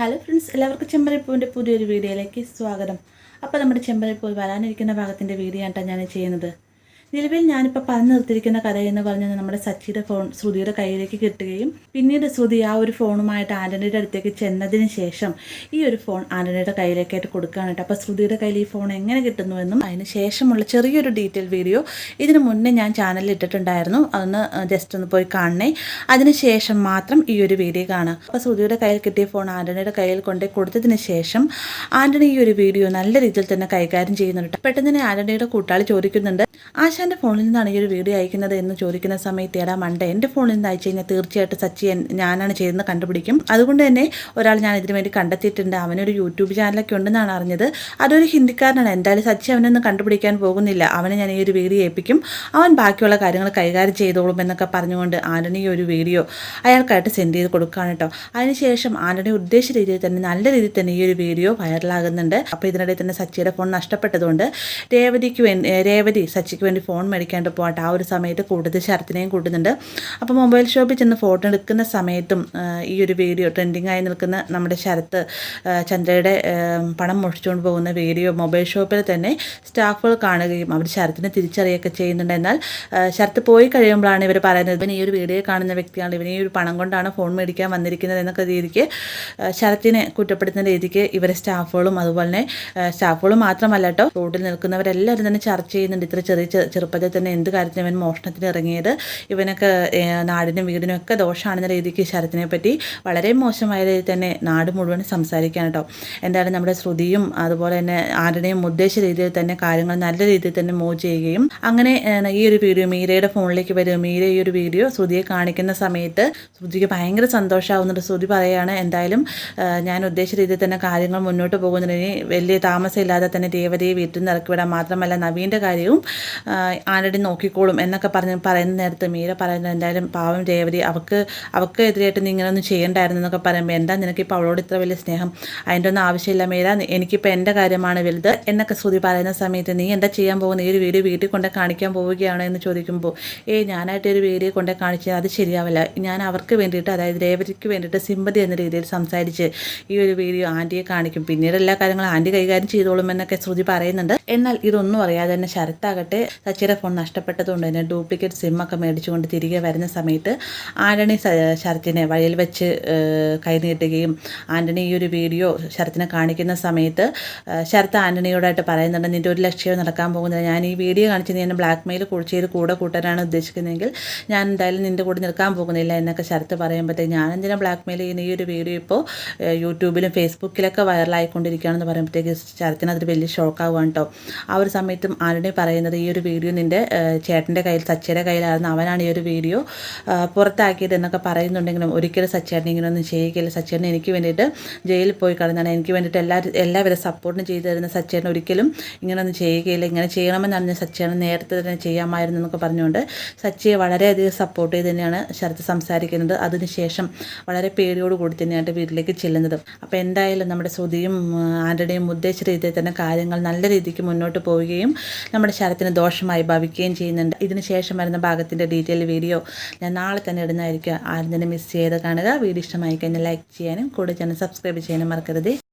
Hello friends എല്ലാവർക്കും ചെമ്പരപ്പൂവിന്റെ പുതിയൊരു വീഡിയോയിലേക്ക് സ്വാഗതം. അപ്പോൾ നമ്മുടെ ചെമ്പരപ്പൂ വരാനിരിക്കുന്ന ഭാഗത്തിന്റെ വീഡിയോ ആയിട്ടാണ് ഞാൻ ചെയ്യുന്നത്. നിലവിൽ ഞാനിപ്പോൾ പറഞ്ഞു നിർത്തിയിരിക്കുന്ന കഥ എന്ന് പറഞ്ഞാൽ നമ്മുടെ സച്ചിയുടെ ഫോൺ ശ്രുതിയുടെ കയ്യിലേക്ക് കിട്ടുകയും പിന്നീട് ശ്രുതി ആ ഒരു ഫോണുമായിട്ട് ആന്റണിയുടെ അടുത്തേക്ക് ചെന്നതിന് ശേഷം ഈ ഒരു ഫോൺ ആന്റണിയുടെ കയ്യിലേക്കായിട്ട് കൊടുക്കുകയാണ് അപ്പോൾ ശ്രുതിയുടെ കയ്യിൽ ഈ ഫോൺ എങ്ങനെ കിട്ടുന്നുവെന്നും അതിന് ശേഷമുള്ള ചെറിയൊരു ഡീറ്റെയിൽ വീഡിയോ ഇതിനു മുന്നേ ഞാൻ ചാനലിൽ ഇട്ടിട്ടുണ്ടായിരുന്നു. അതൊന്ന് ജസ്റ്റ് ഒന്ന് പോയി കാണണേ. അതിനുശേഷം മാത്രം ഈ ഒരു വീഡിയോ കാണുക അപ്പോൾ ശ്രുതിയുടെ കയ്യിൽ കിട്ടിയ ഫോൺ ആന്റണിയുടെ കയ്യിൽ കൊണ്ട് കൊടുത്തതിന് ശേഷം ആന്റണി ഈ ഒരു വീഡിയോ നല്ല രീതിയിൽ തന്നെ കൈകാര്യം ചെയ്യുന്നുണ്ട്. പെട്ടെന്ന് തന്നെ ആന്റണിയുടെ കൂട്ടാളി ചോദിക്കുന്നുണ്ട് ആശാന്റെ ഫോണിൽ നിന്നാണ് ഈ ഒരു വീഡിയോ അയക്കുന്നത് എന്ന് ചോദിക്കുന്ന സമയത്ത് ഏടാ മണ്ട എന്റെ ഫോണിൽ നിന്ന് അയച്ചു കഴിഞ്ഞാൽ തീർച്ചയായിട്ടും സച്ചി ഞാനാണ് ചെയ്തതെന്ന് കണ്ടുപിടിക്കും. അതുകൊണ്ട് തന്നെ ഒരാൾ ഞാൻ ഇതിനു വേണ്ടി കണ്ടെത്തിയിട്ടുണ്ട്. അവനൊരു യൂട്യൂബ് ചാനലൊക്കെ ഉണ്ടെന്നാണ് അറിഞ്ഞത്. അതൊരു ഹിന്ദിക്കാരനാണ്. എന്തായാലും സച്ചി അവനൊന്നും കണ്ടുപിടിക്കാൻ പോകുന്നില്ല. അവനെ ഞാൻ ഈ ഒരു വീഡിയോ ഏൽപ്പിക്കും. അവൻ ബാക്കിയുള്ള കാര്യങ്ങൾ കൈകാര്യം ചെയ്തോളും എന്നൊക്കെ പറഞ്ഞുകൊണ്ട് ആന്റണി ഈ ഒരു വീഡിയോ അയാൾക്കായിട്ട് സെൻഡ് ചെയ്ത് കൊടുക്കുകയാണ് കേട്ടോ. അതിനുശേഷം ആന്റണി ഉദ്ദേശിച്ച രീതിയിൽ തന്നെ നല്ല രീതിയിൽ തന്നെ ഈ ഒരു വീഡിയോ വൈറലാകുന്നുണ്ട് അപ്പോൾ ഇതിനിടയിൽ തന്നെ സച്ചിയുടെ ഫോൺ നഷ്ടപ്പെട്ടതുകൊണ്ട് രേവതിക്ക് വേണ്ടി രേവതി സച്ചിക്ക് വേണ്ടി ഫോൺ മേടിക്കാണ്ട് പോകട്ടെ ആ ഒരു സമയത്ത് കൂടുതൽ ശരത്തിനെയും കൂട്ടുന്നുണ്ട്. അപ്പോൾ മൊബൈൽ ഷോപ്പിൽ ചെന്ന് ഫോട്ടോ എടുക്കുന്ന സമയത്തും ഈ ഒരു വീഡിയോ ട്രെൻഡിങ് ആയി നിൽക്കുന്ന നമ്മുടെ ശരത്ത് ചന്ദ്രയുടെ പണം മോഷിച്ചുകൊണ്ട് പോകുന്ന വീഡിയോ മൊബൈൽ ഷോപ്പിൽ തന്നെ സ്റ്റാഫുകൾ കാണുകയും അവർ ശരത്തിനെ തിരിച്ചറിയുകയൊക്കെ ചെയ്യുന്നുണ്ട്. എന്നാൽ ശരത്ത് പോയി കഴിയുമ്പോഴാണ് ഇവർ പറയുന്നത് ഇവൻ ഈ ഒരു വീഡിയോ കാണുന്ന വ്യക്തിയാണ്. ഇവൻ ഈ ഒരു പണം കൊണ്ടാണ് ഫോൺ മേടിക്കാൻ വന്നിരിക്കുന്നത് എന്നൊക്കെ രീതിക്ക് ശരത്തിനെ കുറ്റപ്പെടുത്തുന്ന രീതിക്ക് ഇവരെ സ്റ്റാഫുകളും അതുപോലെ തന്നെ സ്റ്റാഫുകൾ മാത്രമല്ല കേട്ടോ റോഡിൽ നിൽക്കുന്നവരെല്ലാവരും തന്നെ ചർച്ച ചെയ്യുന്നുണ്ട്. ഇത്ര ചെ- ചെറുപ്പത്തിൽ തന്നെ എന്ത് കാര്യത്തിനും ഇവൻ മോഷണത്തിന് ഇറങ്ങിയത് ഇവനൊക്കെ നാടിനും വീടിനും ഒക്കെ ദോഷമാണെന്ന രീതിക്ക് ശരത്തിനെ പറ്റി വളരെ മോശമായ രീതിയിൽ തന്നെ നാട് മുഴുവൻ സംസാരിക്കാൻ കേട്ടോ. എന്തായാലും നമ്മുടെ ശ്രുതിയും അതുപോലെ തന്നെ ആരുടെയും ഉദ്ദേശ രീതിയിൽ തന്നെ കാര്യങ്ങൾ നല്ല രീതിയിൽ തന്നെ മൂവ് ചെയ്യുകയും അങ്ങനെ ഈ ഒരു വീഡിയോ മീരയുടെ ഫോണിലേക്ക് വരും. മീര ഈ ഒരു വീഡിയോ ശ്രുതിയെ കാണിക്കുന്ന സമയത്ത് ശ്രുതിക്ക് ഭയങ്കര സന്തോഷമാവുന്നുണ്ട്. ശ്രുതി പറയുകയാണ് എന്തായാലും ഞാൻ ഉദ്ദേശ രീതിയിൽ തന്നെ കാര്യങ്ങൾ മുന്നോട്ട് പോകുന്നതിന് വലിയ താമസമില്ലാതെ തന്നെ ദേവതയെ വീട്ടിൽ നിന്ന് ഇറക്കി വിടാൻ മാത്രമല്ല നവീന്റെ കാര്യവും ആന്റണി നോക്കിക്കോളും എന്നൊക്കെ പറഞ്ഞ് പറയുന്ന നേരത്ത് മീര പറയുന്നത് എന്തായാലും പാവം രേവതി അവൾക്ക് അവൾക്ക് എതിരായിട്ട് നീ ഇങ്ങനെ ഒന്നും ചെയ്യണ്ടായിരുന്നു എന്നൊക്കെ പറയുമ്പോൾ എന്താ നിനക്കിപ്പോൾ അവളോട് ഇത്ര വലിയ സ്നേഹം? അതിന്റെ ഒന്നും ആവശ്യമില്ല മീര എനിക്കിപ്പോൾ എന്റെ കാര്യമാണ് വലുത് എന്നൊക്കെ ശ്രുതി പറയുന്ന സമയത്ത് നീ എന്താ ചെയ്യാൻ പോകുന്നത് ഈ ഒരു വീഡിയോ വീട്ടിൽ കൊണ്ട് കാണിക്കാൻ പോവുകയാണോ എന്ന് ചോദിക്കുമ്പോൾ ഏയ് ഞാനായിട്ട് ഒരു വീഡിയോ കൊണ്ട് കാണിച്ചത് അത് ശരിയാവില്ല. ഞാൻ അവർക്ക് വേണ്ടിയിട്ട് അതായത് രേവതിക്ക് വേണ്ടിയിട്ട് സിമ്പതി എന്ന രീതിയിൽ സംസാരിച്ച് ഈ ഒരു വീഡിയോ ആന്റിയെ കാണിക്കും. പിന്നീട് എല്ലാ കാര്യങ്ങളും ആന്റി കൈകാര്യം ചെയ്തോളും എന്നൊക്കെ ശ്രുതി പറയുന്നുണ്ട്. എന്നാൽ ഇതൊന്നും അറിയാതെ തന്നെ ശരത്താകട്ടെ സച്ചിയുടെ ഫോൺ നഷ്ടപ്പെട്ടതുകൊണ്ട് തന്നെ ഡ്യൂപ്ലിക്കേറ്റ് സിമ്മൊക്കെ മേടിച്ചുകൊണ്ട് തിരികെ വരുന്ന സമയത്ത് ആന്റണി ശരത്തിനെ വഴിയിൽ വെച്ച് കൈനീട്ടുകയും ആന്റണി ഈ ഒരു വീഡിയോ ശരത്തിനെ കാണിക്കുന്ന സമയത്ത് ശരത്ത് ആന്റണിയോടായിട്ട് പറയുന്നുണ്ട് നിന്റെ ഒരു ലക്ഷ്യം നടക്കാൻ പോകുന്നില്ല. ഞാൻ ഈ വീഡിയോ കാണിച്ച് നീ എന്നെ ബ്ലാക്ക് മെയിൽ ചെയ്ത് കൂടെ കൂട്ടാനാണ് ഉദ്ദേശിക്കുന്നതെങ്കിൽ ഞാൻ എന്തായാലും നിന്റെ കൂടെ നിൽക്കാൻ പോകുന്നില്ല എന്നൊക്കെ ശരത്ത് പറയുമ്പോഴത്തേക്ക് ഞാൻ എന്തിനാ ബ്ലാക്ക് മെയിൽ ചെയ്യുന്ന ഈ ഒരു വീഡിയോ ഇപ്പോൾ യൂട്യൂബിലും ഫേസ്ബുക്കിലൊക്കെ വൈറലായിക്കൊണ്ടിരിക്കുകയാണെന്ന് പറയുമ്പോഴത്തേക്ക് ശരത്തിന് അതൊരു വലിയ ഷോക്കാവുകയാണ് കേട്ടോ ആ ഒരു സമയത്തും ആരുടെ പറയുന്നത് ഈ ഒരു വീഡിയോ നിന്റെ ചേട്ടന്റെ കയ്യിൽ സച്ചയുടെ കയ്യിലായിരുന്നു അവനാണ് ഈ ഒരു വീഡിയോ പുറത്താക്കിയത് എന്നൊക്കെ പറയുന്നുണ്ടെങ്കിലും ഒരിക്കലും സച്ചേട്ടൻ ഇങ്ങനെയൊന്നും ചെയ്യുകയില്ല സച്ചേട്ടൻ എനിക്ക് വേണ്ടിയിട്ട് ജയിലിൽ പോയി കളഞ്ഞാണ് എനിക്ക് വേണ്ടിയിട്ട് എല്ലാ എല്ലാവരും സപ്പോർട്ടും ചെയ്തു തരുന്ന സച്ചേട്ടൻ ഒരിക്കലും ഇങ്ങനെയൊന്നും ചെയ്യുകയില്ല ഇങ്ങനെ ചെയ്യണമെന്നാണ് ഞാൻ സച്ചേട്ടൻ നേരത്തെ തന്നെ ചെയ്യാമായിരുന്നു എന്നൊക്കെ പറഞ്ഞുകൊണ്ട് സച്ചയെ വളരെയധികം സപ്പോർട്ട് ചെയ്ത് തന്നെയാണ് ശരത്ത് സംസാരിക്കുന്നത്. അതിനുശേഷം വളരെ പേടിയോടുകൂടി തന്നെയാണ് വീട്ടിലേക്ക് ചെല്ലുന്നത്. അപ്പോൾ എന്തായാലും നമ്മുടെ ശ്രുതിയും ആന്റണിയും ഉദ്ദേശിച്ച രീതിയിൽ തന്നെ കാര്യങ്ങൾ നല്ല രീതിക്ക് മുന്നോട്ട് പോവുകയും നമ്മുടെ ശരത്തിന് ദോഷമായി ഭവിക്കുകയും ചെയ്യുന്നുണ്ട്. ഇതിന് ശേഷം വരുന്ന ഭാഗത്തിന്റെ ഡീറ്റെയിൽ വീഡിയോ ഞാൻ നാളെ തന്നെ ഇടുന്നതായിരിക്കും. ആരും തന്നെ മിസ് ചെയ്ത് കാണുക. വീഡിയോ ഇഷ്ടമായി കഴിഞ്ഞാൽ ലൈക്ക് ചെയ്യാനും കൂടെ ചാനൽ സബ്സ്ക്രൈബ് ചെയ്യാനും മറക്കരുത്.